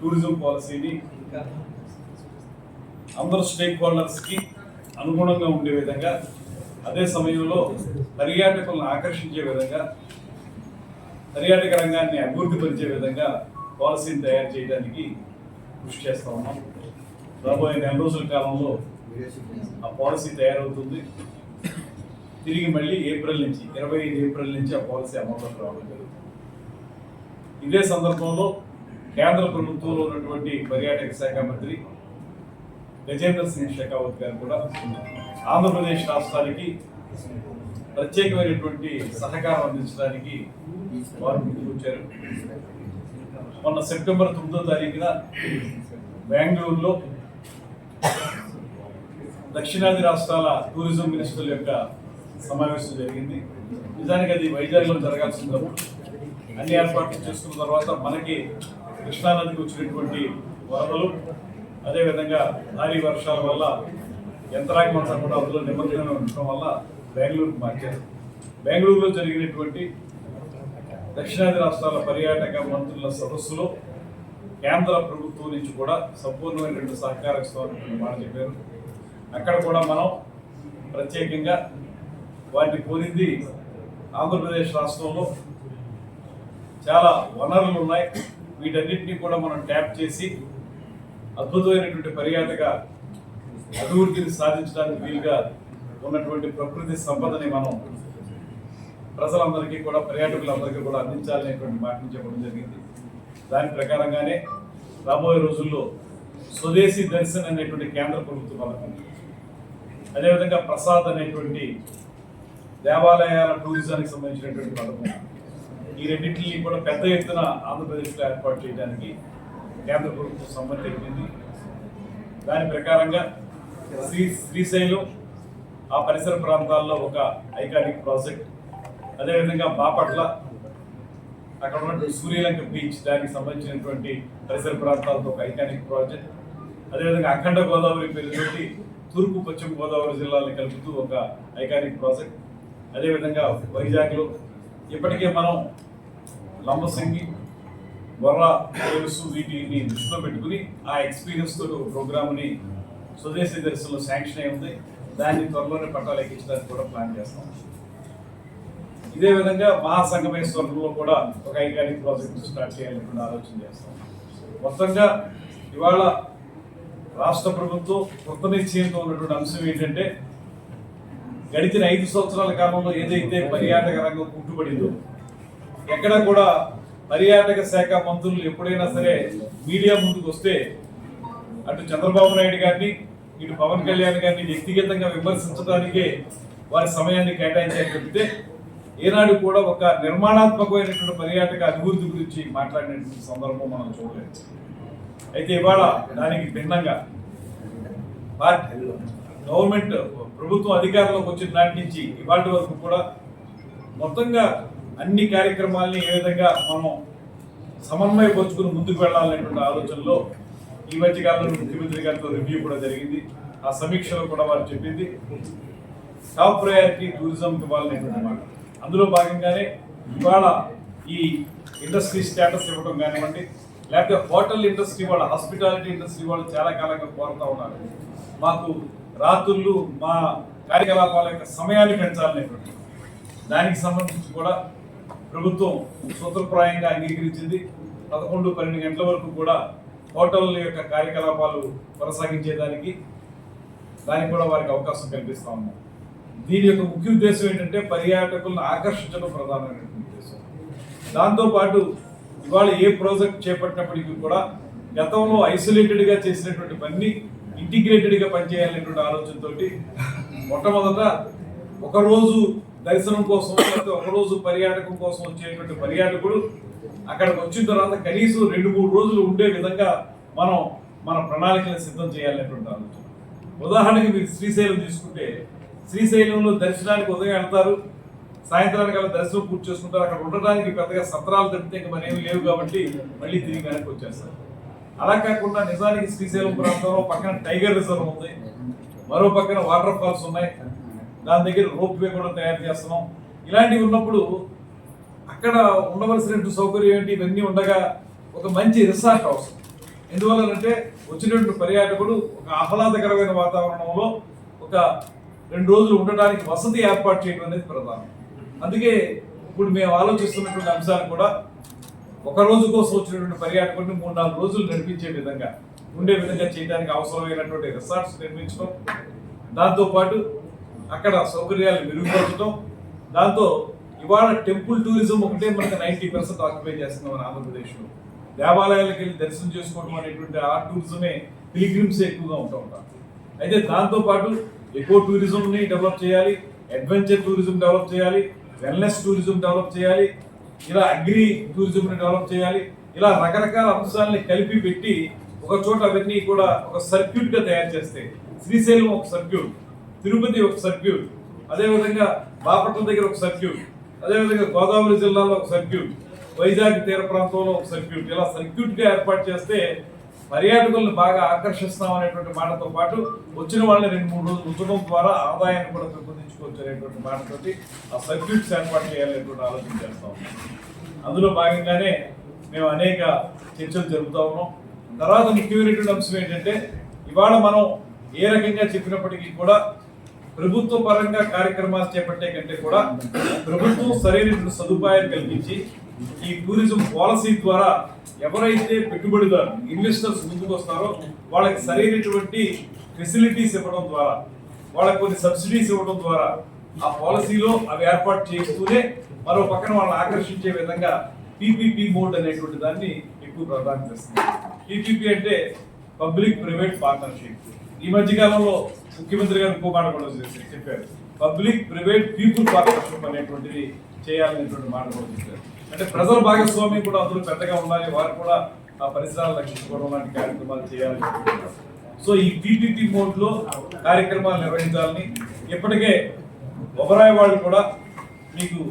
Tourism పాలసీని అందరు stake హోల్డర్స్కి అనుగుణంగా ఉండే విధంగా అదే సమయంలో పర్యాటకులను ఆకర్షించే విధంగా పర్యాటక రంగాన్ని అభివృద్ధిపరిచే విధంగా పాలసీని తయారు చేయడానికి కృషి చేస్తా ఉన్నాం. రాబోయే నెల రోజుల కాలంలో ఆ పాలసీ తయారవుతుంది. తిరిగి మళ్ళీ ఏప్రిల్ నుంచి ఇరవై ఐదు ఏప్రిల్ నుంచి ఆ పాలసీ అమల్లోకి రావడం జరుగుతుంది. ఇదే సందర్భంలో కేంద్ర ప్రభుత్వంలో ఉన్నటువంటి పర్యాటక శాఖ మంత్రి గజేంద్ర సింగ్ షెకావత్ గారు కూడా ఆంధ్రప్రదేశ్ రాష్ట్రానికి ప్రత్యేకమైనటువంటి సహకారం అందించడానికి వారు ముందుకొచ్చారు మొన్న సెప్టెంబర్ తొమ్మిదో తారీఖున బెంగళూరులో దక్షిణాది రాష్ట్రాల టూరిజం మినిస్టర్ల యొక్క సమావేశం జరిగింది. నిజానికి అది వైజాగ్లో జరగాల్సిన అన్ని ఏర్పాట్లు చేసుకున్న తర్వాత మనకి కృష్ణానదికి వచ్చినటువంటి వరదలు అదేవిధంగా భారీ వర్షాల వల్ల యంత్రాంగం అంతా కూడా అందులో నిమజ్జనం ఉండటం వల్ల బెంగళూరుకు మార్చారు. బెంగళూరులో జరిగినటువంటి దక్షిణాది రాష్ట్రాల పర్యాటక మంత్రుల సదస్సులో కేంద్ర ప్రభుత్వం నుంచి కూడా సంపూర్ణమైనటువంటి సహకారం ఇస్తామని మాట చెప్పారు. అక్కడ కూడా మనం ప్రత్యేకంగా వాటిని కోరింది ఆంధ్రప్రదేశ్ రాష్ట్రంలో చాలా వనరులు ఉన్నాయి. వీటన్నింటినీ కూడా మనం ట్యాప్ చేసి అద్భుతమైనటువంటి పర్యాటక అభివృద్ధిని సాధించడానికి వీలుగా ఉన్నటువంటి ప్రకృతి సంపదని మనం ప్రజలందరికీ కూడా పర్యాటకులందరికీ కూడా అందించాలనేటువంటి మాటను చెప్పడం జరిగింది. దాని ప్రకారంగానే రాబోయే రోజుల్లో స్వదేశీ దర్శన్ అనేటువంటి కేంద్ర ప్రభుత్వ పథకం అదేవిధంగా ప్రసాద్ అనేటువంటి దేవాలయాల టూరిజానికి సంబంధించినటువంటి పథకం ఈ రెండింటిని కూడా పెద్ద ఎత్తున ఆంధ్రప్రదేశ్లో ఏర్పాటు చేయడానికి కేంద్ర ప్రభుత్వం సమ్మతి తెలిపింది దాని ప్రకారంగా శ్రీ శ్రీశైలం ఆ పరిసర ప్రాంతాల్లో ఒక ఐకానిక్ ప్రాజెక్ట్ అదేవిధంగా బాపట్ల అక్కడ ఉన్నటువంటి సూర్యలంక బీచ్ దానికి సంబంధించినటువంటి పరిసర ప్రాంతాలతో ఒక ఐకానిక్ ప్రాజెక్ట్ అదేవిధంగా అఖండ గోదావరి పేరుతోటి తూర్పు పశ్చిమ గోదావరి జిల్లాలను కలుపుతూ ఒక ఐకానిక్ ప్రాజెక్ట్ అదేవిధంగా వైజాగ్లో ఇప్పటికే మనం లంబసింగి బొర్రా పోలీసు వీటిని దృష్టిలో పెట్టుకుని ఆ ఎక్స్పీరియన్స్ తోటి ఒక ప్రోగ్రామ్ని స్వదేశీ దర్శనంలో శాంక్షన్ అయి ఉంది. దాన్ని త్వరలోనే పట్టాలు ఎక్కించడానికి కూడా ప్లాన్ చేస్తాం. ఇదే విధంగా మహాసంగమేశ్వరంలో కూడా ఒక ఐకానిక్ ప్రాజెక్ట్ స్టార్ట్ చేయాలని ఆలోచన చేస్తాం. మొత్తంగా ఇవాళ రాష్ట్ర ప్రభుత్వం కొత్త నిశ్చయంతో ఉన్నటువంటి అంశం ఏంటంటే గడిచిన ఐదు సంవత్సరాల కాలంలో ఏదైతే పర్యాటక రంగం కుట్టుబడిందో ఎక్కడ కూడా పర్యాటక శాఖ మంత్రులు ఎప్పుడైనా సరే మీడియా ముందుకు వస్తే అటు చంద్రబాబు నాయుడు గారిని ఇటు పవన్ కళ్యాణ్ గారిని వ్యక్తిగతంగా విమర్శించడానికే వారి సమయాన్ని కేటాయించారు చెప్తే ఏనాడు కూడా ఒక నిర్మాణాత్మకమైనటువంటి పర్యాటక అభివృద్ధి గురించి మాట్లాడినటువంటి సందర్భం మనం చూడలేదు. అయితే ఇవాళ దానికి భిన్నంగా గవర్నమెంట్ ప్రభుత్వం అధికారంలోకి వచ్చిన నాటి నుంచి ఇవాటి వరకు కూడా మొత్తంగా అన్ని కార్యక్రమాల్ని ఏ విధంగా మనం సమన్వయపరుచుకుని ముందుకు వెళ్ళాలనేటువంటి ఆలోచనలో ఈ మధ్యకాలంలో ముఖ్యమంత్రి గారితో రివ్యూ కూడా జరిగింది. ఆ సమీక్షలో కూడా వారు చెప్పింది. టాప్ ప్రయారిటీ టూరిజం ఇవ్వాలనేటువంటి మాట. అందులో భాగంగానే ఇవాళ ఈ ఇండస్ట్రీ స్టేటస్ ఇవ్వడం కానివ్వండి లేకపోతే హోటల్ ఇండస్ట్రీ వాళ్ళు హాస్పిటాలిటీ ఇండస్ట్రీ వాళ్ళు చాలా కాలంగా కోరుతూ ఉన్నారు. మాకు రాత్రులు మా కార్యకలాపాల యొక్క సమయాన్ని పెంచాలనేటువంటి దానికి సంబంధించి కూడా ప్రభుత్వం సూత్రప్రాయంగా అంగీకరించింది. పదకొండు పన్నెండు గంటల వరకు కూడా హోటల్ యొక్క కార్యకలాపాలు కొనసాగించేదానికి దానికి కూడా వారికి అవకాశం కల్పిస్తా ఉన్నాం. దీని యొక్క ముఖ్య ఉద్దేశం ఏంటంటే పర్యాటకులను ఆకర్షించడం ప్రధానమైనటువంటి ఉద్దేశం. దాంతోపాటు ఇవాళ ఏ ప్రాజెక్ట్ చేపట్టినప్పటికీ కూడా గతంలో ఐసోలేటెడ్గా చేసినటువంటి పని ఇంటిగ్రేటెడ్గా పనిచేయాలనేటువంటి ఆలోచనతోటి మొట్టమొదట ఒకరోజు దర్శనం కోసం లేకపోతే ఒకరోజు పర్యాటకం కోసం వచ్చేటువంటి పర్యాటకుడు అక్కడికి వచ్చిన తర్వాత కనీసం రెండు మూడు రోజులు ఉండే విధంగా మనం మన ప్రణాళికలను సిద్ధం చేయాలనేటువంటి ఆలోచన. ఉదాహరణకి మీరు శ్రీశైలం తీసుకుంటే శ్రీశైలంలో దర్శనానికి ఉదయం వెళ్తారు సాయంత్రానికి అలా దర్శనం పూర్తి చేసుకుంటారు అక్కడ ఉండడానికి పెద్దగా సత్రాలు తప్పితే ఇంకా మరేమి లేవు కాబట్టి మళ్ళీ తిరిగి వెనక్కి వచ్చేస్తారు. అలా కాకుండా నిజానికి శ్రీశైలం ప్రాంతంలో పక్కన టైగర్ రిజర్వ్ ఉంది మరో పక్కన వాటర్ ఫాల్స్ ఉన్నాయి. దాని దగ్గర రోప్ వే కూడా తయారు చేస్తున్నాం. ఇలాంటివి ఉన్నప్పుడు అక్కడ అక్కడ ఉండవలసిన సౌకర్యం ఏంటి? ఇవన్నీ ఉండగా ఒక మంచి రిసార్ట్ అవసరం. ఎందువల్లనంటే వచ్చినటువంటి పర్యాటకుడు ఒక ఆహ్లాదకరమైన వాతావరణంలో ఒక రెండు రోజులు ఉండడానికి వసతి ఏర్పాటు చేయడం అనేది ప్రధానం. అందుకే ఇప్పుడు మేము ఆలోచిస్తున్నటువంటి అంశాలు కూడా ఒక రోజు కోసం వచ్చినటువంటి పర్యాటకుడిని మూడు నాలుగు రోజులు నడిపించే విధంగా ఉండే విధంగా చేయడానికి అవసరమైనటువంటి రిసార్ట్స్ నిర్మించడం దాంతోపాటు అక్కడ సౌకర్యాలు మెరుగుపరచడం దాంతో ఇవాళ టెంపుల్ టూరిజం ఒకటే మనకి నైంటీ పర్సెంట్ ఆక్యుపై చేస్తున్నాం మన ఆంధ్రప్రదేశ్లో. దేవాలయాలకు వెళ్ళి దర్శనం చేసుకోవడం అనేటువంటి ఆ టూరిజమే పిలిగ్రిమ్స్ ఎక్కువగా ఉంటూ ఉంటారు అయితే దాంతోపాటు ఎకో టూరిజంని డెవలప్ చేయాలి అడ్వెంచర్ టూరిజం డెవలప్ చేయాలి వెల్నెస్ టూరిజం డెవలప్ చేయాలి ఇలా అగ్రి టూరిజంని డెవలప్ చేయాలి ఇలా రకరకాల అంశాలని కలిపి పెట్టి ఒక చోట అవన్నీ కూడా ఒక సర్క్యూట్గా తయారు చేస్తే శ్రీశైలం ఒక సర్క్యూట్ తిరుపతి ఒక సర్క్యూట్. అదేవిధంగా బాపట్ల దగ్గర ఒక సర్క్యూట్. అదేవిధంగా గోదావరి జిల్లాలో ఒక సర్క్యూట్. వైజాగ్ తీర ప్రాంతంలో ఒక సర్క్యూట్. ఇలా సర్క్యూట్గా ఏర్పాటు చేస్తే పర్యాటకులను బాగా ఆకర్షిస్తాం అనేటువంటి మాటతో పాటు వచ్చిన వాళ్ళని రెండు మూడు రోజులు ఉంచడం ద్వారా ఆదాయాన్ని కూడా పెంపొందించుకోవచ్చు అనేటువంటి మాటతోటి ఆ సర్క్యూట్స్ ఏర్పాటు చేయాలనేటువంటి ఆలోచన చేస్తా ఉన్నాం. అందులో భాగంగానే మేము అనేక చర్చలు జరుపుతా ఉన్నాం. తర్వాత ముఖ్యమైనటువంటి అంశం ఏంటంటే ఇవాళ మనం ఏ రకంగా చెప్పినప్పటికీ కూడా ప్రభుత్వ పరంగా కార్యక్రమాలు చేపట్టే కంటే కూడా ప్రభుత్వం సరైన సదుపాయాలు కల్పించి ఈ టూరిజం పాలసీ ద్వారా ఎవరైతే పెట్టుబడిదారు ఇన్వెస్టర్స్ ముందుకు వస్తారో వాళ్ళకి సరైనటువంటి ఫెసిలిటీస్ ఇవ్వడం ద్వారా వాళ్ళకి కొన్ని సబ్సిడీస్ ఇవ్వడం ద్వారా ఆ పాలసీలో అవి ఏర్పాటు చేస్తూనే మరో పక్కన వాళ్ళని ఆకర్షించే విధంగా పీపీపీ మోడ్ అనేటువంటి దాన్ని ఎక్కువ ప్రధానం చేస్తుంది పీపీపీ అంటే పబ్లిక్ ప్రైవేట్ పార్ట్నర్షిప్ ఈ మధ్యకాలంలో ముఖ్యమంత్రి గారు ఇంకో మాట కూడా చేసి- చెప్పారు. పబ్లిక్ ప్రైవేట్ పీపుల్ పార్ట్నర్షిప్ అనేటువంటిది చేయాలనేటువంటి మాట కూడా చెప్పారు. అంటే ప్రజల భాగస్వామ్యం కూడా అందరూ పెద్దగా ఉండాలి. వారు కూడా ఆ పరిసరాలు రక్షించుకోవడం లాంటి కార్యక్రమాలు చేయాలని సో ఈ పీపీపీ మోడ్లో కార్యక్రమాలు నిర్వహించాలని ఇప్పటికే ఒబరాయి వాళ్ళు కూడా మీకు